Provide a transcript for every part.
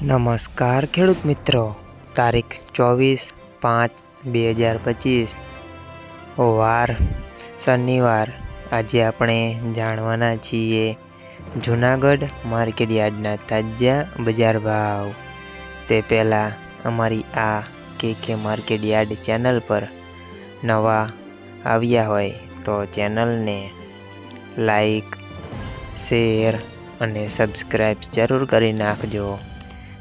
નમસ્કાર ખેડૂત મિત્રો. તારીખ ચોવીસ પાંચ બે હજાર પચીસ. વાર શનિવાર. આજે આપણે જાણવાના છીએ જૂનાગઢ માર્કેટ યાર્ડના તાજા બજાર ભાવ. તે પહેલાં અમારી આ કે કે માર્કેટ યાર્ડ ચેનલ પર નવા આવ્યા હોય તો ચેનલને લાઈક, શેર અને સબસ્ક્રાઈબ જરૂર કરી નાખજો.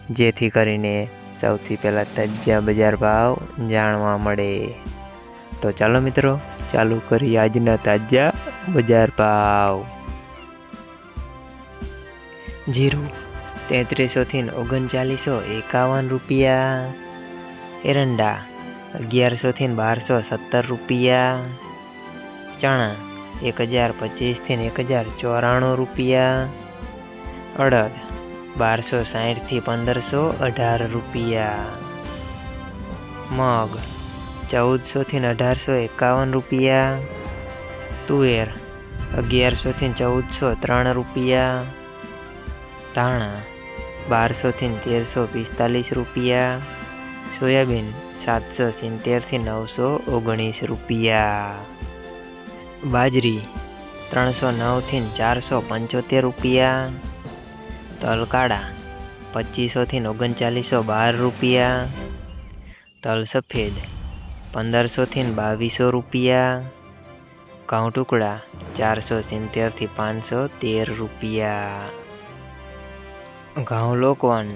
જેથી કરીને સૌથી પહેલાં તાજા બજાર ભાવ જાણવા મળે. તો ચાલો મિત્રો, ચાલુ કરીએ આજના તાજા બજાર ભાવ. જીરું તેત્રીસોથી ઓગણચાલીસો એકાવન રૂપિયા. એરંડા અગિયારસોથી બારસો સત્તર રૂપિયા. ચણા એક હજાર પચીસથી એક હજાર ચોરાણું રૂપિયા. અડદ બારસો સાહીઠથી પંદરસો અઢાર રૂપિયા. મગ ચૌદસોથી અઢારસો એકાવન રૂપિયા. તુવેર અગિયારસોથી ચૌદસો ત્રણ રૂપિયા. ધાણા બારસોથી તેરસો પિસ્તાલીસ રૂપિયા. સોયાબીન સાતસો સિત્તેરથી નવસો ઓગણીસ રૂપિયા. બાજરી ત્રણસો નવથી ચારસો પંચોતેર રૂપિયા. તલ કાળા, પચીસોથી ઓગણચાલીસો બાર રૂપિયા. તલ સફેદ, પંદરસોથી બાવીસો રૂપિયા. ઘઉં ટુકડા, ચારસો સિત્તેરથી પાંચસો તેર રૂપિયા. ઘઉં લોકવન,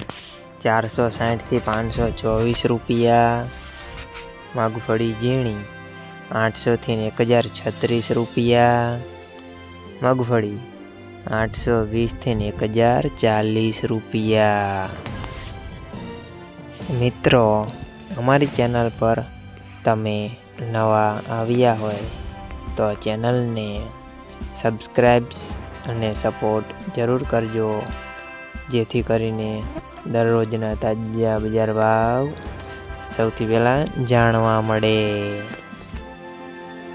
ચારસો સાઠથી પાંચસો ચોવીસ રૂપિયા. મગફળી ઝીણી, આઠસોથી એક હજાર છત્રીસ રૂપિયા. મગફળી આઠસો વીસથી એક હજાર ચાલીસ રૂપિયા. મિત્રો, અમારી ચેનલ પર તમે નવા આવ્યા હોય તો ચેનલને સબસ્ક્રાઈબ્સ અને સપોર્ટ જરૂર કરજો, જેથી કરીને દરરોજના તાજા બજાર ભાવ સૌથી પહેલાં જાણવા મળે.